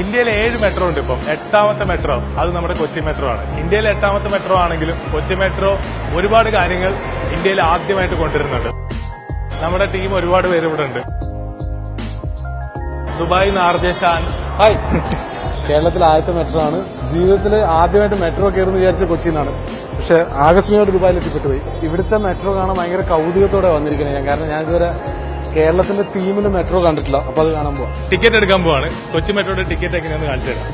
ഇന്ത്യയിൽ ഏഴ് മെട്രോ ഉണ്ട് ഇപ്പം. എട്ടാമത്തെ മെട്രോ അത് നമ്മുടെ കൊച്ചി മെട്രോ ആണ്. ഇന്ത്യയിലെ എട്ടാമത്തെ മെട്രോ ആണെങ്കിലും കൊച്ചി മെട്രോ ഒരുപാട് കാര്യങ്ങൾ ഇന്ത്യയിൽ ആദ്യമായിട്ട് കൊണ്ടുവരുന്നുണ്ട്. നമ്മുടെ ടീം ഒരുപാട് പേര് ഇവിടെ ഉണ്ട്. Dubai hi. കേരളത്തിലെ ആദ്യത്തെ മെട്രോ ആണ്. ജീവിതത്തിൽ ആദ്യമായിട്ട് മെട്രോ കയറുന്ന വിചാരിച്ച കൊച്ചിയിലാണ്. പക്ഷെ ആകസ്മികമായിട്ട് ദുബായിൽ എത്തിപ്പെട്ടു പോയി ഇവിടുത്തെ മെട്രോ കാണാൻ ഭയങ്കര കൗതുകത്തോടെ വന്നിരിക്കുന്നത് ഞാൻ. കാരണം ഞാൻ ഇതുവരെ കേരളത്തിന്റെ തീമിൽ മെട്രോ കണ്ടിട്ടില്ല. അപ്പൊ അത് കാണാൻ പോവാം. ടിക്കറ്റ് എടുക്കാൻ പോവാണ്. കൊച്ചി മെട്രോയുടെ ടിക്കറ്റ് എങ്ങനെയാന്ന് കാണിച്ചു തരാം.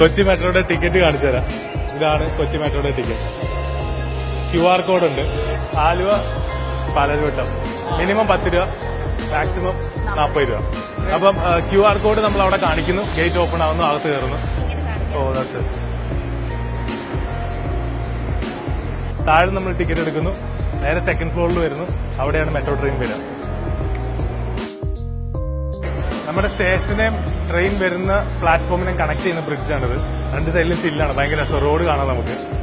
കൊച്ചി മെട്രോയുടെ ടിക്കറ്റ് കാണിച്ചു തരാം. ഇതാണ് കൊച്ചി മെട്രോയുടെ ടിക്കറ്റ്. ക്യു ആർ കോഡ് ഉണ്ട്. ആലുവ പാലരുവട്ടം. മിനിമം പത്ത് രൂപ മാക്സിമം നാൽപ്പത് രൂപ. അപ്പം ക്യു ആർ കോഡ് നമ്മൾ അവിടെ കാണിക്കുന്നു. ഗേറ്റ് ഓപ്പൺ ആവുന്നു അകത്ത് കയറുന്നു. ഓ ദാറ്റ്സ് താഴെ നമ്മൾ ടിക്കറ്റ് എടുക്കുന്നു. നേരെ സെക്കൻഡ് ഫ്ലോറിൽ വരുന്നു. അവിടെയാണ് മെട്രോ ട്രെയിൻ വരിക. നമ്മുടെ സ്റ്റേഷനെയും ട്രെയിൻ വരുന്ന പ്ലാറ്റ്ഫോമിനെയും കണക്ട് ചെയ്യുന്ന ബ്രിഡ്ജാണിത് രണ്ട് സൈഡിലും ചില്ലാണ് ഭയങ്കര രസം. റോഡ് കാണാം നമുക്ക്.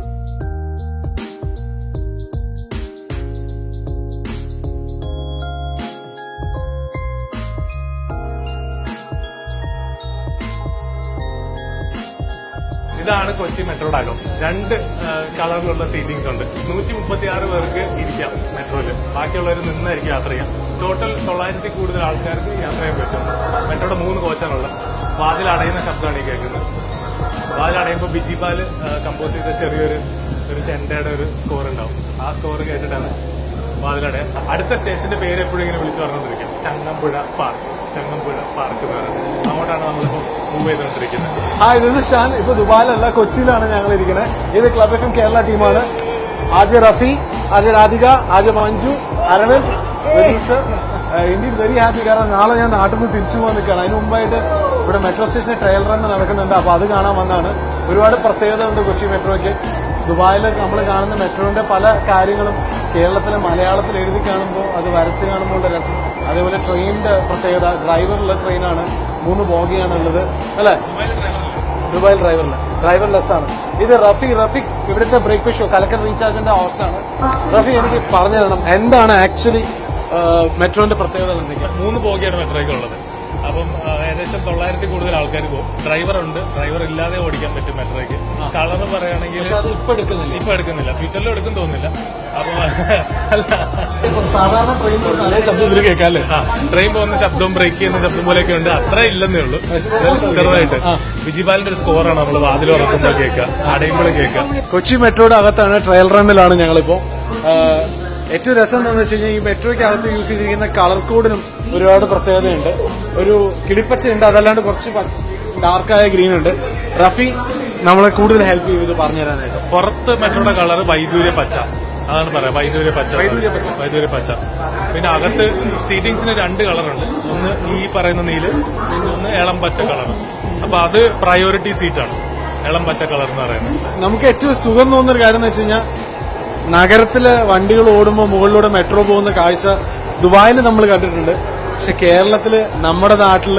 ഇതാണ് കൊച്ചി മെട്രോ ഡാലോ രണ്ട് കളറിലുള്ള സീറ്റിംഗ്സ് ഉണ്ട്. നൂറ്റി മുപ്പത്തി ആറ് പേർക്ക് ഇരിക്കാം മെട്രോയിൽ ബാക്കിയുള്ളവർ നിന്നായിരിക്കും യാത്ര ചെയ്യാം. ടോട്ടൽ തൊള്ളായിരത്തി കൂടുതൽ ആൾക്കാർക്ക് യാത്ര ചെയ്യാൻ പറ്റും മെട്രോയുടെ മൂന്ന് കോച്ചാണുള്ളത്. വാതിൽ അടയുന്ന ശബ്ദമാണ് ഈ കേൾക്കുന്നത്. വാതിൽ അടയുമ്പോൾ ബിജിപാൽ കമ്പോസ് ചെയ്ത ചെറിയൊരു ഒരു ചെണ്ടയുടെ ഒരു സ്കോർ ഉണ്ടാവും. ആ സ്കോർ കേട്ടിട്ടാണ് വാതിലടയ അടുത്ത സ്റ്റേഷന്റെ പേര് എപ്പോഴും ഇങ്ങനെ വിളിച്ചു പറഞ്ഞുകൊണ്ടിരിക്കാം. Changampuzha park. Changampuzha park move Shan ഇപ്പൊ ദുബായിലല്ല കൊച്ചിയിലാണ് ഞങ്ങൾ ഇരിക്കുന്നത് ഇത് ക്ലബ് എഫ് എം കേരള ടീമാണ് ആജ് റഫി ആജ് രാധിക ആജ് Manju Aravind Indian very happy കാരണം നാളെ ഞാൻ നാട്ടിൽ നിന്ന് തിരിച്ചു പോകാൻ നിൽക്കുകയാണ്. അതിന് മുമ്പായിട്ട് ഇവിടെ മെട്രോ സ്റ്റേഷനിൽ ട്രയൽ റൺ നടക്കുന്നുണ്ട്. അപ്പോൾ അത് കാണാൻ വന്നാണ് ഒരുപാട് പ്രത്യേകത ഉണ്ട് കൊച്ചി മെട്രോയ്ക്ക് ദുബായിൽ നമ്മൾ കാണുന്ന മെട്രോന്റെ പല കാര്യങ്ങളും കേരളത്തിലെ മലയാളത്തിൽ എഴുതി കാണുമ്പോൾ അത് വരച്ച് കാണുമ്പോൾ രസം. അതേപോലെ ട്രെയിനിന്റെ പ്രത്യേകത ഡ്രൈവറുള്ള ട്രെയിനാണ്. മൂന്ന് ബോഗിയാണ് ഉള്ളത് അല്ലേ? ദുബായിൽ ഡ്രൈവറില്ല ഡ്രൈവർ ലെസ് ആണ് ഇത് റഫി റഫിക് ഇവിടുത്തെ ബ്രേക്ക്ഫാസ്റ്റ് ഷോ കലക്കൻ റീചാർജിന്റെ ഹോസ്റ്റാണ്. റഫി എനിക്ക് പറഞ്ഞു തരണം. എന്താണ് ആക്ച്വലി മെട്രോന്റെ പ്രത്യേകത എന്തൊക്കെയാണ് മൂന്ന് ബോഗിയാണ് മെട്രോയ്ക്ക് ഉള്ളത് അപ്പം ഏകദേശം തൊള്ളായിരത്തി കൂടുതൽ ആൾക്കാർ പോകും. ഡ്രൈവർ ഉണ്ട് ഡ്രൈവർ ഇല്ലാതെ ഓടിക്കാൻ പറ്റും മെട്രോയ്ക്ക്. കളർ പറയുകയാണെങ്കിൽ അത് ഇപ്പൊ എടുക്കുന്നില്ല. ഇപ്പൊ എടുക്കുന്നില്ല. ഫ്യൂച്ചറിൽ എടുക്കും തോന്നുന്നില്ല. അപ്പൊ സാധാരണ ട്രെയിൻ അതേ ശബ്ദം ഇതിൽ കേൾക്കാം ട്രെയിൻ പോകുന്ന ശബ്ദവും ബ്രേക്ക് ചെയ്യുന്ന ശബ്ദം പോലെയൊക്കെ ഉണ്ട്. അത്ര ഇല്ലെന്നേ ഉള്ളൂ. ചെറുതായിട്ട്. വിജിപാലിന്റെ ഒരു സ്കോറാണ് നമ്മൾ വാതിൽ ഉറക്കുമ്പോൾ കേൾക്കുക. അടയുമ്പോൾ കേൾക്കുക. കൊച്ചി മെട്രോയുടെ അകത്താണ് ട്രയൽ റണ്ണിലാണ് ഞങ്ങളിപ്പോ. ഏറ്റവും രസം എന്താണെന്ന് വെച്ച് കഴിഞ്ഞാൽ ഈ മെട്രോയ്ക്ക് അകത്ത് യൂസ് ചെയ്തിരിക്കുന്ന കളർ കോഡിനും ഒരുപാട് പ്രത്യേകതയുണ്ട്. ഒരു കിളിപ്പച്ചയുണ്ട് അതല്ലാണ്ട് കുറച്ച് ഡാർക്കായ ഗ്രീൻ ഉണ്ട്. റഫി നമ്മളെ കൂടുതൽ ഹെൽപ്പ് ചെയ്ത് പറഞ്ഞു തരാനായിട്ട്. പുറത്ത് മെട്രോയുടെ കളർ വൈദൂര്യ പച്ച. അതാണ് പറയാം വൈദൂര്യ പച്ച. വൈദൂര്യ പച്ച. വൈദൂര്യ പച്ച. പിന്നെ അകത്ത് സീറ്റിംഗ്സിന് രണ്ട് കളറുണ്ട് ഒന്ന് ഈ പറയുന്ന നീൽ പിന്നെ ഒന്ന് ഇളം പച്ച കളർ അപ്പൊ അത് പ്രയോറിറ്റി സീറ്റാണ് ഇളം പച്ച കളർ എന്ന് പറയുന്നത്. നമുക്ക് ഏറ്റവും സുഖം തോന്നുന്ന ഒരു കാര്യം എന്ന് വെച്ച് കഴിഞ്ഞാൽ നഗരത്തിൽ വണ്ടികൾ ഓടുമ്പോൾ മുകളിലൂടെ മെട്രോ പോകുന്ന കാഴ്ച ദുബായിൽ നമ്മൾ കണ്ടിട്ടുണ്ട്. പക്ഷെ കേരളത്തിൽ നമ്മുടെ നാട്ടിൽ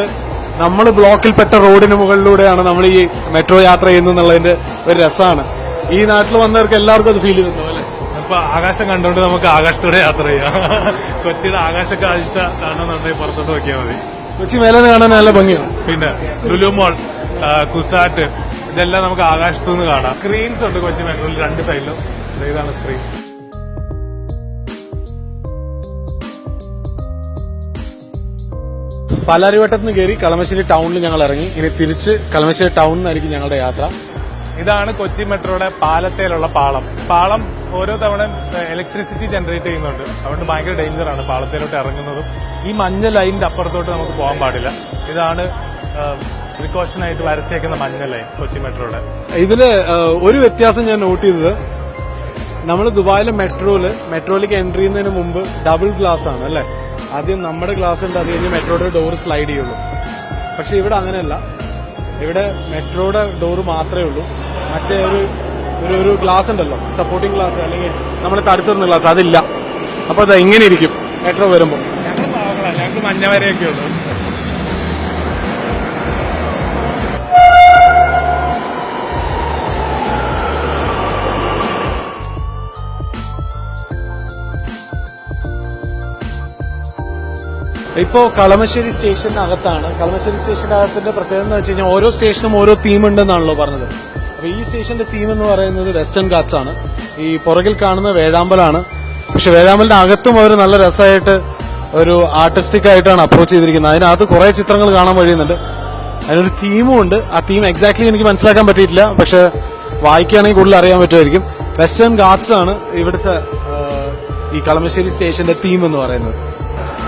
നമ്മൾ ബ്ലോക്കിൽപ്പെട്ട റോഡിന് മുകളിലൂടെയാണ് നമ്മൾ ഈ മെട്രോ യാത്ര ചെയ്യുന്നത് എന്നുള്ളതിന്റെ ഒരു രസമാണ്. ഈ നാട്ടിൽ വന്നവർക്ക് എല്ലാവർക്കും അത് ഫീൽ ചെയ്യുന്നുണ്ടോ അല്ലേ? അപ്പൊ ആകാശം കണ്ടുകൊണ്ട് നമുക്ക് ആകാശത്തോടെ യാത്ര ചെയ്യാം. കൊച്ചിയുടെ ആകാശ കാഴ്ച കാണണമെന്നുണ്ടെങ്കിൽ പുറത്തോട്ട് നോക്കിയാൽ മതി. കൊച്ചി മേലെ കാണാൻ നല്ല ഭംഗിയാണ്. പിന്നെ ലുലു മോൾ ആ, കുസാറ്റ് ഇതെല്ലാം നമുക്ക് ആകാശത്തു നിന്ന് കാണാം. സ്ക്രീൻസ് ഉണ്ട് കൊച്ചി മെട്രോയിൽ രണ്ട് സൈഡിലും ഇതാണ് സ്ക്രീൻ പാലാരിവട്ടത്ത് നിന്ന് കയറി കളമശ്ശേരി ടൗണിൽ ഞങ്ങൾ ഇറങ്ങി. ഇനി തിരിച്ച് കളമശ്ശേരി ടൗണിൽ നിന്നായിരിക്കും ഞങ്ങളുടെ യാത്ര. ഇതാണ് കൊച്ചി മെട്രോയുടെ പാലത്തേലുള്ള പാളം. പാളം ഓരോ തവണ ഇലക്ട്രിസിറ്റി ജനറേറ്റ് ചെയ്യുന്നുണ്ട്. അതുകൊണ്ട് ഭയങ്കര ഡേഞ്ചറാണ് പാളത്തിലോട്ട് ഇറങ്ങുന്നതും. ഈ മഞ്ഞ ലൈനിന്റെ അപ്പുറത്തോട്ട് നമുക്ക് പോകാൻ പാടില്ല. ഇതാണ് പ്രിക്കോഷൻ ആയിട്ട് വരച്ചേക്കുന്ന മഞ്ഞ ലൈൻ കൊച്ചി മെട്രോയുടെ. ഇതിൽ ഒരു വ്യത്യാസം ഞാൻ നോട്ട് ചെയ്തത്. നമ്മൾ ദുബായിലെ മെട്രോയിൽ മെട്രോയിലേക്ക് എൻട്രി ചെയ്യുന്നതിന് മുമ്പ് ഡബിൾ ഗ്ലാസ് ആണ് അല്ലേ? ആദ്യം നമ്മുടെ ഗ്ലാസ് ഉണ്ട് അത് കഴിഞ്ഞ് മെട്രോയുടെ ഡോർ സ്ലൈഡ് ചെയ്യുള്ളൂ. പക്ഷെ ഇവിടെ അങ്ങനെയല്ല. ഇവിടെ മെട്രോയുടെ ഡോർ മാത്രമേ ഉള്ളൂ. മറ്റേ ഒരു ഒരു ഒരു ഗ്ലാസ് ഉണ്ടല്ലോ സപ്പോർട്ടിംഗ് ഗ്ലാസ് അല്ലെങ്കിൽ നമ്മൾ തടുത്തുന്ന ഗ്ലാസ് അതില്ല. അപ്പൊ അത് എങ്ങനെ ഇരിക്കും. മെട്രോ വരുമ്പോൾ ഞങ്ങൾ മഞ്ഞ വരെയൊക്കെ ഉള്ളൂ. ഇപ്പോൾ കളമശ്ശേരി സ്റ്റേഷനകത്താണ്. കളമശ്ശേരി സ്റ്റേഷന്റെ അകത്തിന്റെ പ്രത്യേകത എന്ന് വെച്ച് കഴിഞ്ഞാൽ ഓരോ സ്റ്റേഷനും ഓരോ തീം ഉണ്ടെന്നാണല്ലോ പറഞ്ഞത്. അപ്പോൾ ഈ സ്റ്റേഷന്റെ തീം എന്ന് പറയുന്നത് വെസ്റ്റേൺ ഗാറ്റ്സ് ആണ്. ഈ പുറകിൽ കാണുന്ന വേഴാമ്പലാണ്. പക്ഷെ വേഴാമ്പലിന്റെ അകത്തും അവർ നല്ല രസമായിട്ട് ഒരു ആർട്ടിസ്റ്റിക് ആയിട്ടാണ് അപ്രോച്ച് ചെയ്തിരിക്കുന്നത്. അതിനകത്ത് കുറേ ചിത്രങ്ങൾ കാണാൻ കഴിയുന്നുണ്ട് അതിനൊരു തീമും ഉണ്ട്. ആ തീം എക്സാക്ട്ലി എനിക്ക് മനസ്സിലാക്കാൻ പറ്റിയിട്ടില്ല. പക്ഷെ വായിക്കുകയാണെങ്കിൽ കൂടുതൽ അറിയാൻ പറ്റുമായിരിക്കും. വെസ്റ്റേൺ ഗാറ്റ്സ് ആണ് ഇവിടുത്തെ ഈ കളമശ്ശേരി സ്റ്റേഷന്റെ തീം എന്ന് പറയുന്നത്.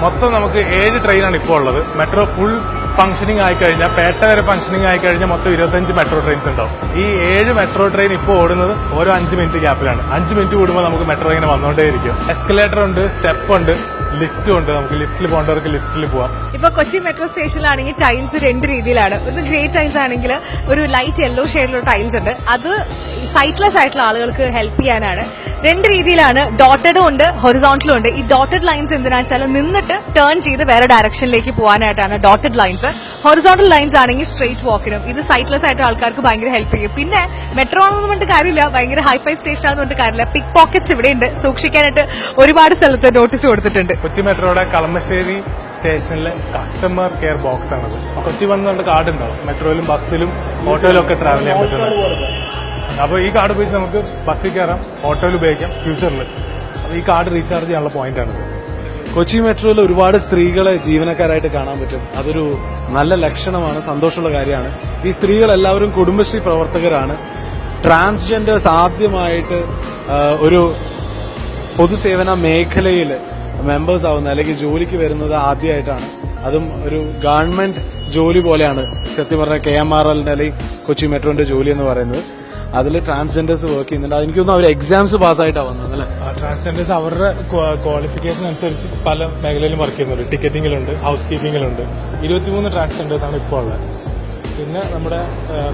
മൊത്തം നമുക്ക് ഏഴ് ട്രെയിനാണ് ഇപ്പോൾ ഉള്ളത്. മെട്രോ ഫുൾ ഫംഗ്ഷനിങ് ആയി കഴിഞ്ഞാൽ പേട്ട വരെ ഫംഗ്ഷനിങ് ആയി കഴിഞ്ഞാൽ മൊത്തം ഇരുപത്തഞ്ച് മെട്രോ ട്രെയിൻസ് ഉണ്ടാവും. ഈ ഏഴ് മെട്രോ ട്രെയിൻ ഇപ്പോൾ ഓടുന്നത് ഓരോ അഞ്ച് മിനിറ്റ് ഗ്യാപ്പിലാണ് അഞ്ച് മിനിറ്റ് കൂടുമ്പോൾ നമുക്ക് മെട്രോ ഇങ്ങനെ വന്നുകൊണ്ടേയിരിക്കും എസ്കലേറ്റർ ഉണ്ട് സ്റ്റെപ്പ് ഉണ്ട് ലിഫ്റ്റും ഉണ്ട്. നമുക്ക് ലിഫ്റ്റിൽ പോകേണ്ടവർക്ക് ലിഫ്റ്റിൽ പോവാം. ഇപ്പൊ കൊച്ചി മെട്രോ സ്റ്റേഷനിലാണെങ്കിൽ ടൈൽസ് രണ്ട് രീതിയിലാണ്. ഒന്ന് ഗ്രേ ടൈൽസ് ആണെങ്കിൽ ഒരു ലൈറ്റ് യെല്ലോ ഷെയ്ഡിലുള്ള ടൈൽസ് ഉണ്ട്. അത് സൈറ്റ്ലെസ് ആയിട്ടുള്ള ആളുകൾക്ക് ഹെൽപ്പ് ചെയ്യാനാണ്. രണ്ട് രീതിയിലാണ് ഡോട്ടഡും ഉണ്ട് ഹൊറിസോണ്ടലും ഉണ്ട്. ഈ ഡോട്ടഡ് ലൈൻസ് എന്തിനാണെന്ന് വെച്ചാൽ നിന്നിട്ട് ടേൺ ചെയ്ത് വേറെ ഡയറക്ഷനിലേക്ക് പോകാനായിട്ടാണ് ഡോട്ടഡ് ലൈൻസ് ഹൊറിസോണ്ടൽ ലൈൻസ് ആണെങ്കിൽ സ്ട്രെയിറ്റ് വാക്കിനും ഇത് സൈറ്റ്ലെസ് ആയിട്ട് ആൾക്കാർക്ക് ഭയങ്കര ഹെൽപ്പ് ചെയ്യും. പിന്നെ മെട്രോ ആണെന്ന് പറഞ്ഞിട്ട് കാര്യമില്ല. ഭയങ്കര ഹൈഫൈ സ്റ്റേഷൻ ആണെന്ന് പറഞ്ഞിട്ട് കാര്യമില്ല. പിക് പോക്കറ്റ്സ് ഇവിടെ ഉണ്ട്. സൂക്ഷിക്കാനായിട്ട് ഒരുപാട് സ്ഥലത്ത് നോട്ടീസ് കൊടുത്തിട്ടുണ്ട്. കൊച്ചി മെട്രോയുടെ കളമശ്ശേരി സ്റ്റേഷനിലെ കസ്റ്റമർ കെയർ ബോക്സ് ആണത്. കൊച്ചി വന്ന് നമ്മുടെ കാർഡ് ഉണ്ടാവും മെട്രോയിലും ബസ്സിലും ഓട്ടോയിലും ഒക്കെ ട്രാവൽ ചെയ്യാൻ പറ്റുന്നത്. അപ്പോൾ ഈ കാർഡ് ഉപയോഗിച്ച് നമുക്ക് ബസ്സിൽ കയറാം ഓട്ടോയിൽ ഉപയോഗിക്കാം ഫ്യൂച്ചറിൽ അപ്പോൾ ഈ കാർഡ് റീചാർജ് ചെയ്യാനുള്ള പോയിന്റാണ് കൊച്ചി മെട്രോയിൽ ഒരുപാട് സ്ത്രീകളെ ജീവനക്കാരായിട്ട് കാണാൻ പറ്റും. അതൊരു നല്ല ലക്ഷണമാണ് സന്തോഷമുള്ള കാര്യമാണ്. ഈ സ്ത്രീകൾ എല്ലാവരും കുടുംബശ്രീ പ്രവർത്തകരാണ്. ട്രാൻസ്ജെൻഡേഴ്സ് ആദ്യമായിട്ട് ഒരു പൊതുസേവന മേഖലയിൽ മെമ്പേഴ്സ് ആവുന്നത് അല്ലെങ്കിൽ ജോലിക്ക് വരുന്നത് ആദ്യമായിട്ടാണ്. അതും ഒരു ഗവൺമെന്റ് ജോലി പോലെയാണ്. സത്യം പറഞ്ഞാൽ കെ എം ആർ എല്ലിന്റെ അല്ലെങ്കിൽ കൊച്ചി മെട്രോന്റെ ജോലി എന്ന് പറയുന്നത്. അതിൽ ട്രാൻസ്ജെൻഡേഴ്സ് വർക്ക് ചെയ്യുന്നുണ്ട്. എനിക്ക് തോന്നുന്നു അവർ എക്സാംസ് പാസ്സായിട്ടാണ് വന്നത് അല്ലേ? ട്രാൻസ്ജെൻഡേഴ്സ് അവരുടെ ക്വാളിഫിക്കേഷൻ അനുസരിച്ച് പല മേഖലയിലും വർക്ക് ചെയ്യുന്നുണ്ട്. ടിക്കറ്റിങ്ങിലുണ്ട് ഹൗസ് കീപ്പിങ്ങിലുണ്ട് ഇരുപത്തിമൂന്ന് ട്രാൻസ്ജെൻഡേഴ്സ് ആണ് ഇപ്പോൾ ഉള്ളത്. പിന്നെ നമ്മുടെ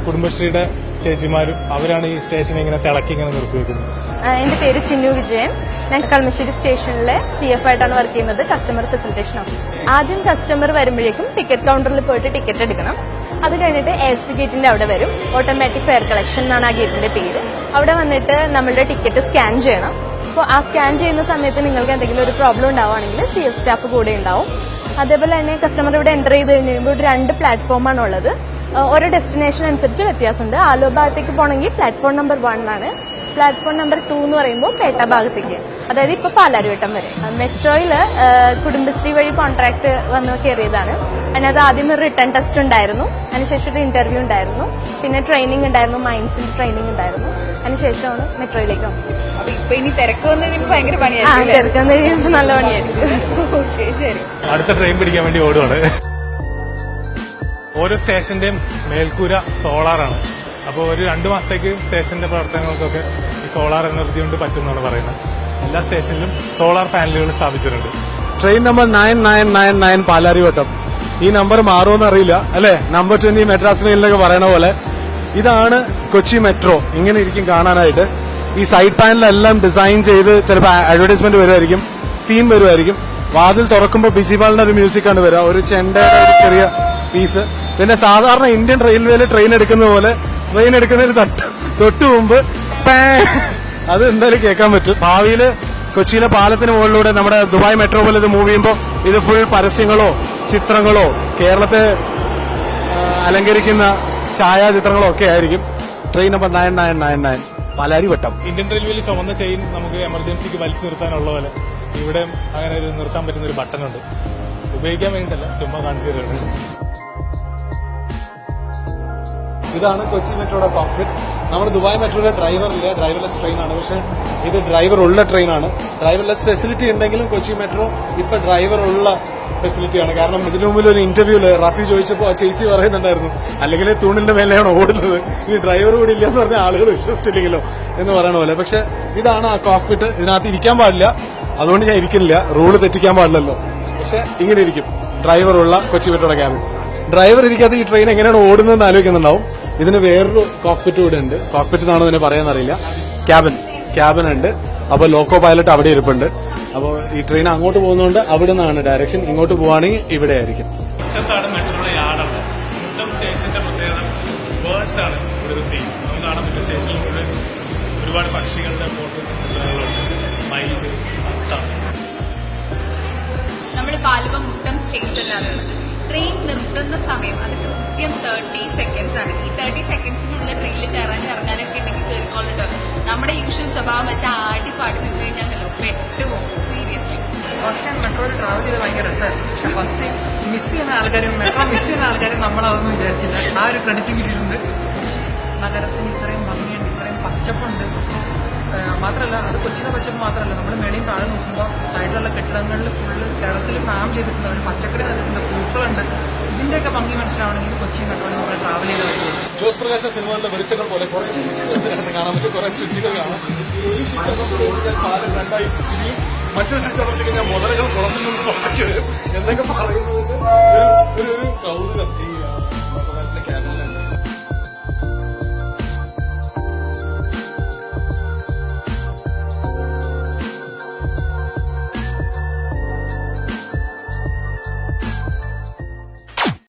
കുടുംബശ്രീയുടെ ചേച്ചിമാരും അവരാണ് ഈ സ്റ്റേഷനെ ഇങ്ങനെ തിളക്കി ഇങ്ങനെ നിർത്തി വെക്കുന്നത് ആ, പേര് ചിന്നു വിജയൻ. ഞാൻ കളമശ്ശേരി സ്റ്റേഷനിലെ സി എഫ് ആയിട്ടാണ് വർക്ക് ചെയ്യുന്നത് കസ്റ്റമർ ഫെസിലിറ്റേഷൻ ഓഫീസ് ആദ്യം കസ്റ്റമർ വരുമ്പോഴേക്കും ടിക്കറ്റ് കൗണ്ടറിൽ പോയിട്ട് ടിക്കറ്റ് എടുക്കണം. അത് കഴിഞ്ഞിട്ട് എൽ സി ഗേറ്റിന്റെ അവിടെ വരും. ഓട്ടോമാറ്റിക് ഫെയർ കളക്ഷൻ എന്നാണ് ആ ഗേറ്റിന്റെ പേര്. അവിടെ വന്നിട്ട് നമ്മളുടെ ടിക്കറ്റ് സ്കാൻ ചെയ്യണം. അപ്പോൾ ആ സ്കാൻ ചെയ്യുന്ന സമയത്ത് നിങ്ങൾക്ക് എന്തെങ്കിലും ഒരു പ്രോബ്ലം ഉണ്ടാവുകയാണെങ്കിൽ സി എഫ് സ്റ്റാഫ് കൂടെ ഉണ്ടാവും. അതേപോലെ തന്നെ കസ്റ്റമർ ഇവിടെ എന്റർ ചെയ്ത് കഴിയുമ്പോൾ ഇവിടെ രണ്ട് പ്ലാറ്റ്ഫോമാണ് ഉള്ളത്. ഓരോ ഡെസ്റ്റിനേഷൻ അനുസരിച്ച് വ്യത്യാസമുണ്ട്. ആലോ ഭാഗത്തേക്ക് പോകണമെങ്കിൽ പ്ലാറ്റ്ഫോം നമ്പർ വൺ ആണ് പ്ലാറ്റ്ഫോം നമ്പർ ടു എന്ന് പറയുമ്പോൾ പേട്ട ഭാഗത്തേക്ക്. അതായത് ഇപ്പോൾ പാലാരിവട്ടം വരെ. മെട്രോയിൽ കുടുംബശ്രീ വഴി കോൺട്രാക്ട് വന്ന് കയറിയതാണ്. അതിനകത്ത് ആദ്യം ഒരു റിട്ടേൺ ടെസ്റ്റ് ഉണ്ടായിരുന്നു. അതിനുശേഷം ഒരു ഇന്റർവ്യൂ ഉണ്ടായിരുന്നു. പിന്നെ ട്രെയിനിങ് ഉണ്ടായിരുന്നു മൈൻസിൽ ട്രെയിനിങ് ഉണ്ടായിരുന്നു. അതിനുശേഷമാണ് മെട്രോയിലേക്ക് വന്നത്. തിരക്ക് നല്ല പണിയായിരിക്കും. ഓക്കെ ശരി. അടുത്ത ട്രെയിൻ പിടിക്കാൻ വേണ്ടി ഓടുവാണ്. ഓരോ സ്റ്റേഷന്റെയും മേൽക്കൂര സോളാറാണ് അപ്പോൾ ഒരു രണ്ട് മാസത്തേക്ക് സ്റ്റേഷന്റെ പ്രവർത്തനങ്ങൾക്കൊക്കെ സോളാർ എനർജി കൊണ്ട് പറ്റുമെന്നാണ് പറയുന്നത്. എല്ലാ സ്റ്റേഷനിലും സോളാർ പാനലുകൾ സ്ഥാപിച്ചിട്ടുണ്ട്. Train number nine nine nine nine Palarivattom ഈ നമ്പർ മാറുമെന്ന് അറിയില്ല അല്ലേ? നമ്പർ ട്വന്റി മെട്രാസ് മെയിലിനൊക്കെ പറയണ പോലെ. ഇതാണ് കൊച്ചി മെട്രോ ഇങ്ങനെ ഇരിക്കും കാണാനായിട്ട്. ഈ സൈഡ് പാനലെല്ലാം ഡിസൈൻ ചെയ്ത് ചിലപ്പോൾ അഡ്വർടൈസ്മെന്റ് വരുമായിരിക്കും തീം വരുമായിരിക്കും. വാതിൽ തുറക്കുമ്പോൾ ബിജിപാലിന്റെ ഒരു മ്യൂസിക് ആണ് വരിക. ഒരു ചെണ്ടയുടെ ഒരു ചെറിയ പീസ് പിന്നെ സാധാരണ ഇന്ത്യൻ റെയിൽവേയിൽ ട്രെയിൻ എടുക്കുന്ന പോലെ ട്രെയിൻ എടുക്കുന്നതിന് തൊട്ട് തൊട്ട് മുമ്പ് അത് എന്തായാലും കേൾക്കാൻ പറ്റും. ഭാവിയിൽ കൊച്ചിയിലെ പാലത്തിന് മുകളിലൂടെ നമ്മുടെ ദുബായ് മെട്രോ പോലെ ഇത് മൂവ് ചെയ്യുമ്പോൾ ഇത് ഫുൾ പരസ്യങ്ങളോ ചിത്രങ്ങളോ കേരളത്തെ അലങ്കരിക്കുന്ന ഛായാചിത്രങ്ങളോ ഒക്കെ ആയിരിക്കും. Train number nine nine nine nine Palarivattom Indian റെയിൽവേയിൽ ചുമന്ന ചെയിൻ നമുക്ക് എമർജൻസിക്ക് വലിച്ചു നിർത്താനുള്ള പോലെ ഇവിടെ അങ്ങനെ ഒരു നിർത്താൻ പറ്റുന്ന ഒരു ബട്ടൺ ഉണ്ട്. ഉപയോഗിക്കാൻ വേണ്ടിയിട്ടല്ല ചുമ്മാ കാണിച്ചു തരുന്നത് ഇതാണ് കൊച്ചി മെട്രോയുടെ കോക്പിറ്റ് നമ്മൾ ദുബായ് മെട്രോയുടെ ഡ്രൈവർ ഇല്ല. ഡ്രൈവർലെസ് ട്രെയിനാണ് പക്ഷെ ഇത് ഡ്രൈവർ ഉള്ള ട്രെയിനാണ് ഡ്രൈവർലെസ് ഫെസിലിറ്റി ഉണ്ടെങ്കിലും കൊച്ചി മെട്രോ ഇപ്പൊ ഡ്രൈവർ ഉള്ള ഫെസിലിറ്റിയാണ് കാരണം ഇതിനു മുമ്പിൽ ഒരു ഇന്റർവ്യൂൽ റഫി ചോദിച്ചപ്പോൾ ആ ചേച്ചി പറയുന്നുണ്ടായിരുന്നു അല്ലെങ്കിൽ തൂണിന്റെ മേലെയാണ് ഓടുന്നത്? ഈ ഡ്രൈവർ കൂടി ഇല്ല എന്ന് പറഞ്ഞ ആളുകൾ വിശ്വസിച്ചില്ലെങ്കിലോ? എന്ന് പറയണ പോലെ. പക്ഷെ ഇതാണ് ആ കോക്പിറ്റ് ഇതിനകത്ത് ഇരിക്കാൻ പാടില്ല. അതുകൊണ്ട് ഞാൻ ഇരിക്കുന്നില്ല. റൂൾ തെറ്റിക്കാൻ പാടില്ലല്ലോ. പക്ഷെ ഇങ്ങനെ ഇരിക്കും. ഡ്രൈവർ ഉള്ള കൊച്ചി മെട്രോയുടെ ക്യാബിൻ ഡ്രൈവർ ഇരിക്കാത്ത ഈ ട്രെയിൻ എങ്ങനെയാണ് ഓടുന്നതെന്ന് ആലോചിക്കുന്നുണ്ടാവും. ഇതിന് വേറൊരു കോക്പിറ്റ് കൂടെ ഉണ്ട്. കോക്പിറ്റ് എന്നാണോ ഇതിനെ പറയാന്നറിയില്ല ക്യാബിൻ ക്യാബിൻ ഉണ്ട്. അപ്പൊ ലോക്കോ പൈലറ്റ് അവിടെ ഇരിപ്പുണ്ട്. അപ്പോൾ ഈ ട്രെയിൻ അങ്ങോട്ട് പോകുന്നതുകൊണ്ട് അവിടെ നിന്നാണ് ഡയറക്ഷൻ ഇങ്ങോട്ട് പോവാണെങ്കിൽ ഇവിടെ ആയിരിക്കും. മുറ്റത്താണ് മെട്രോയുടെ യാർഡാണ് മുറ്റം സ്റ്റേഷന്റെ പ്രത്യേകത ബേർഡ്സ് ആണ് ഇവിടെ ഒരു തീം നമുക്ക് കാണാൻ പറ്റും സ്റ്റേഷനിൽ മുഴുവൻ ഒരുപാട് പക്ഷികളുടെ ഫോട്ടോസും ചിത്രങ്ങളുണ്ട്. മയിൽ തത്ത നമ്മൾ പാലുവ മുട്ടം സ്റ്റേഷനിലാണ് സ്റ്റേഷനിലാണുള്ളത് ട്രെയിൻ നിർത്തുന്ന സമയം അത് കൃത്യം തേർട്ടി സെക്കൻഡ്സ് ആണ്. ഈ തേർട്ടി സെക്കൻഡ്സിനുള്ളിൽ ട്രെയിനിൽ കയറാൻ ഇറങ്ങാനൊക്കെ ഉണ്ടെങ്കിൽ കയറിക്കോളുണ്ടോ നമ്മുടെ യൂഷ്വൽ സ്വഭാവം വെച്ചാൽ ആടി പാടി നിന്ന് കഴിഞ്ഞാൽ പെട്ടുപോകും സീരിയസ്ലി ഫസ്റ്റ് ടൈം മെട്രോയിൽ ട്രാവൽ ചെയ്ത് ഭയങ്കര രസമായിരുന്നു പക്ഷെ ഫസ്റ്റ് മിസ് ചെയ്യുന്ന ആൾക്കാരും മെട്രോ മിസ് ചെയ്യുന്ന ആൾക്കാരും നമ്മളതൊന്നും വിചാരിച്ചില്ല. ആ ഒരു ക്രെഡിറ്റ് കിട്ടിയിട്ടുണ്ട്. നഗരത്തിന് ഇത്രയും ഭംഗിയുണ്ട് ഇത്രയും പച്ചപ്പുണ്ട്. മാത്രമല്ല അത് കൊച്ചിനെ വെച്ചപ്പോൾ മാത്രമല്ല നമ്മൾ മേടിയും താഴെ നോക്കുമ്പോൾ സൈഡിലുള്ള കെട്ടിടങ്ങളിൽ ഫുള്ള് ടെറസിൽ ഫാം ചെയ്തിട്ടുണ്ട് അവർ പച്ചക്കറി തന്നിട്ടുണ്ട് പൂക്കളുണ്ട്. ഇതിന്റെയൊക്കെ ഭംഗി മനസ്സിലാവണമെങ്കിൽ കൊച്ചി കണ്ടുകൊണ്ട് നമ്മൾ ട്രാവൽ ചെയ്ത് വെച്ചു ജോസ് പ്രകാശ സിനിമകളുടെ വെളിച്ചങ്ങൾ പോലെ മറ്റൊരു സ്വിച്ച് അമർത്തിക്കഴിഞ്ഞാൽ മുതലകൾ കുളത്തിൽ നിന്ന് പുറത്തേക്ക് എന്നൊക്കെ പറയുന്നത് ഒരു കൗതുകം. ഈ